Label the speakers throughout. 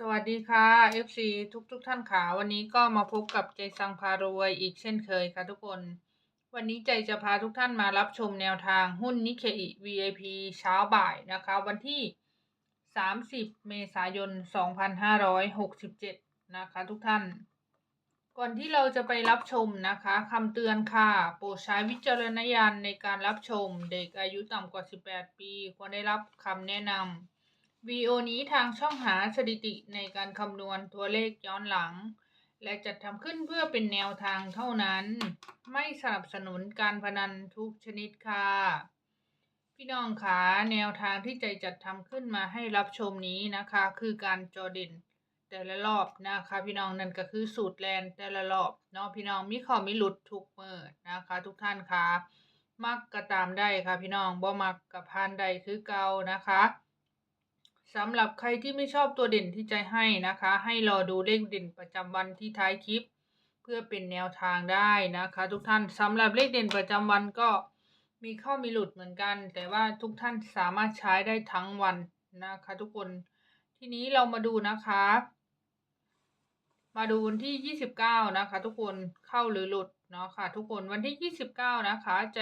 Speaker 1: สวัสดีค่ะ FC ทุกทุกท่านค่ะวันนี้ก็มาพบกับใจสังพารวยอีกเช่นเคยค่ะทุกคน วันนี้ใจจะพาทุกท่านมารับชมแนวทางหุ้นนิเคอิ VIP เช้าบ่ายนะคะ วันที่ 30 เมษายน 2567 นะคะทุกท่าน ก่อนที่เราจะไปรับชมนะคะคำเตือนค่ะ โปรดใช้วิจารณญาณในการรับชม เด็กอายุต่ำกว่า 18 ปี ควรได้รับคำแนะนำ วีโอนี้ทางช่องหาสถิติในการคำนวณตัวเลขย้อนหลัง และจัดทำขึ้นเพื่อเป็นแนวทางเท่านั้น ไม่สนับสนุนการพนันทุกชนิดค่ะ พี่น้องคะแนวทางที่ใจจัดทำขึ้นมาให้รับชมนี้นะคะ คือการจอเด่นแต่ละรอบนะคะพี่น้องนั่นก็คือสูตรแลนแต่ละรอบเนาะพี่น้องมีข้อมีหลุดทุกเมื่อนะคะ ทุกท่านคะมักก็ตามได้ค่ะพี่น้องบ่มักกับพานใดคือเก่านะคะ สำหรับใครที่ไม่ชอบตัวเด่นที่ใจให้นะคะ ให้รอดูเลขเด่นประจำวันที่ท้ายคลิป เพื่อเป็นแนวทางได้นะคะ ทุกท่านสำหรับเลขเด่นประจำวันก็มีข้อมีหลุดเหมือนกัน แต่ว่าทุกท่านสามารถใช้ได้ทั้งวันนะคะ ทุกคนทีนี้เรามาดูนะคะ มาดูวันที่ 29 นะคะ ทุกคนเข้าหรือหลุดเนาะค่ะ ทุกคนวันที่ 29 นะคะ ใจ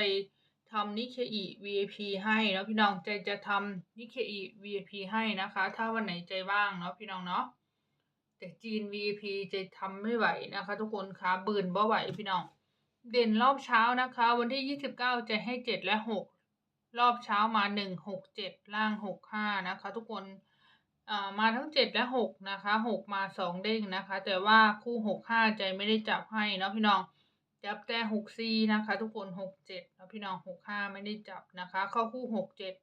Speaker 1: ทำนิเคอี VIP ให้แล้วพี่น้องใจจะทำนิเคอี VIP ให้นะคะ ถ้าวันไหนใจว่างเนาะพี่น้องเนาะแต่จีน VIP จะทำไม่ไหวนะคะ ทุกคนคะบืนบ่ไหวพี่น้อง เด่นรอบเช้านะคะ วันที่ 29 จะให้7และ6 รอบเช้ามา 1 6 7 ล่าง 6 5 นะคะ ทุกคนอ่ามาทั้ง 7 และ 6 นะคะ 6 มา 2 เด้งนะคะ แต่ว่าคู่ 6 5 ใจไม่ได้จับให้เนาะพี่น้อง จับแต่หกซีนะคะ ทุกคนหกเจ็ดแล้วพี่น้องหกห้าไม่ได้จับนะคะ เข้าคู่หกเจ็ด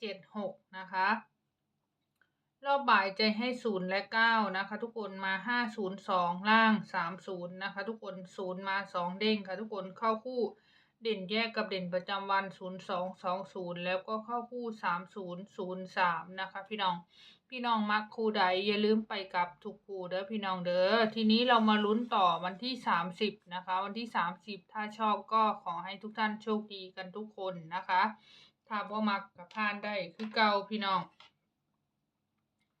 Speaker 1: เจ็ดหกนะคะรอบบ่ายใจให้ศูนย์และเก้านะคะ ทุกคนมาห้าศูนย์สองล่างสามศูนย์นะคะ ทุกคนศูนย์มาสองเด้งค่ะ ทุกคนเข้าคู่เด่นแยกกับเด่นประจำวันศูนย์สองสองศูนย์แล้วก็เข้าคู่สามศูนย์ศูนย์สามนะคะ พี่น้อง พี่น้องมักคู่ใดอย่าลืมไปกับทุกคู่เด้อพี่น้องเด้อทีนี้เรามาลุ้นต่อวันที่ 30 นะคะ วันที่ 30 ถ้าชอบก็ขอให้ทุกท่านโชคดีกันทุกคนนะคะ ถ้าบ่มักกับพานได้คือเก่าพี่น้อง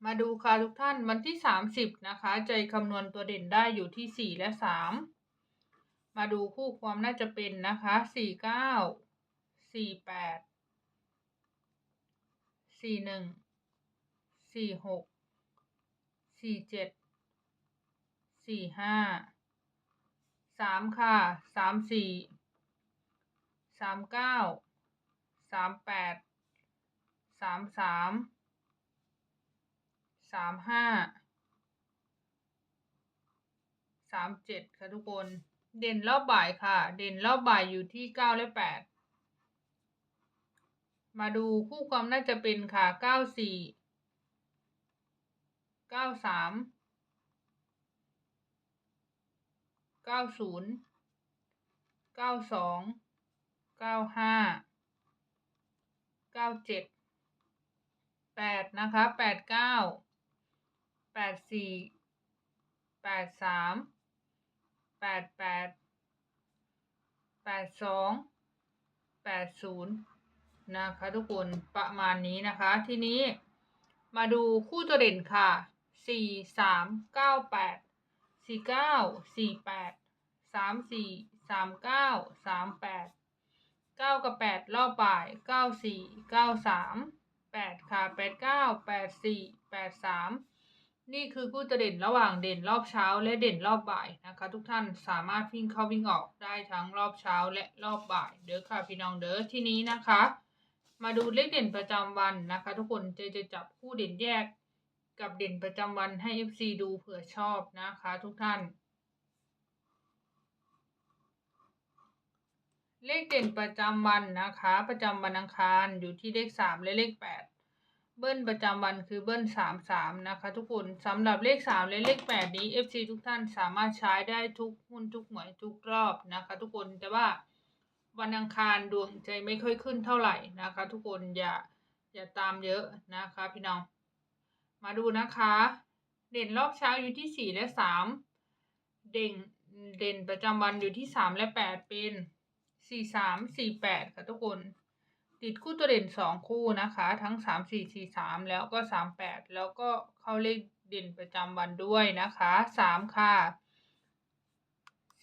Speaker 1: มาดูค่ะทุกท่านวันที่ 30 นะคะ ใจคำนวณตัวเด่นได้อยู่ที่ 4 และ 3 มาดูคู่ความน่าจะเป็นนะคะ 49 48 41 สี่หกสี่เจ็ดสี่ห้าสามค่ะสามสี่สามเก้าสามแปดสามสามสามห้าสามเจ็ดค่ะทุกคน เด่นรอบบ่ายค่ะ เด่นรอบบ่ายอยู่ที่เก้าและแปดมาดูคู่ความน่าจะเป็นค่ะเก้าสี่ เก้าสามเก้าศูนย์เก้าสองเก้าห้าเก้าเจ็ดแปดนะคะแปดเก้าแปดสี่แปดสามแปดแปดแปดสองแปดศูนย์นะคะทุกคนประมาณนี้นะคะ ทีนี้มาดูคู่ตัวเด่นค่ะ สี่สามเก้าแปดสี่เก้าสี่แปดสามสี่สามเก้าสามแปดเก้ากับแปดรอบบ่ายเก้าสี่เก้าสามแปดค่ะแปดเก้าแปดสี่แปดสามนี่คือคู่ตัวเด่นระหว่างเด่นรอบเช้าและเด่นรอบบ่ายนะคะ ทุกท่านสามารถวิ่งเข้าวิ่งออกได้ทั้งรอบเช้าและรอบบ่ายเด้อค่ะพี่น้องเด้อที่นี้นะคะ มาดูเลขเด่นประจำวันนะคะ ทุกคนจะจะจับคู่เด่นแยก กับเด่นประจำวันให้ FC ดูเผื่อชอบนะคะทุกท่าน เลขเด่นประจำวันนะคะ ประจำวันอังคารอยู่ที่เลขสามและเลขแปดเบิ้ลประจำวันคือเบิ้ลสามสามนะคะ ทุกคนสำหรับเลขสามและเลขแปดนี้ FC ทุกท่านสามารถใช้ได้ทุกหุ้นทุกหมวยทุกรอบนะคะ ทุกคนแต่ว่าวันอังคารดวงใจไม่ค่อยขึ้นเท่าไหร่นะคะ ทุกคนอย่าอย่าตามเยอะนะคะพี่น้อง มาดูนะคะ เด่นรอบเช้าอยู่ที่สี่และสามเด่นเด่นประจำวันอยู่ที่สามและแปดเป็นสี่สามสี่แปดค่ะทุกคน ติดคู่ตัวเด่นสองคู่นะคะ ทั้งสามสี่สี่สามแล้วก็สามแปดแล้วก็เข้าเลขเด่นประจำวันด้วยนะคะสามค่ะ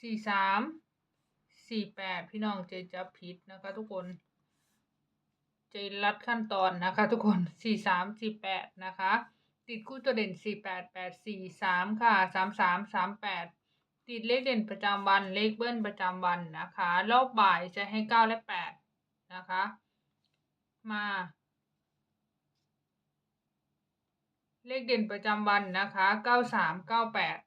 Speaker 1: สี่สามสี่แปดพี่น้องเจจับผิดนะคะ ทุกคนใจรัดขั้นตอนนะคะ ทุกคนสี่สามสี่แปดนะคะ ติดคู่ตัวเด่นสี่แปดแปดสี่สามค่ะสามสามสามแปดติดเลขเด่นประจำวันเลขเบิ้ลประจำวันนะคะ รอบบ่ายจะให้เก้าและแปดนะคะ มา เลขเด่นประจำวันนะคะเก้าสามเก้าแปด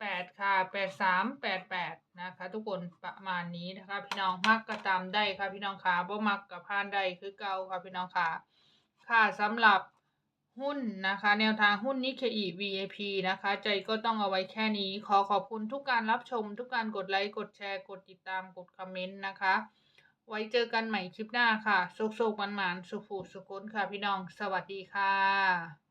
Speaker 1: แปดค่ะแปดสามแปดแปดนะคะ ทุกคนประมาณนี้นะคะ พี่น้องมักก็ตามได้ค่ะพี่น้องค่ะบ่มักกับพานได้คือเก่าค่ะพี่น้องค่ะ ค่ะสำหรับหุ้นนะคะ แนวทางหุ้นนิเคอี VIP นะคะ ใจก็ต้องเอาไว้แค่นี้ ขอขอบคุณทุกการรับชม ทุกการกดไลค์ กดแชร์ กดติดตาม กดคอมเมนต์นะคะ ไว้เจอกันใหม่คลิปหน้าค่ะสุขๆมันหมันสุขสุขนค่ะพี่น้อง สวัสดีค่ะ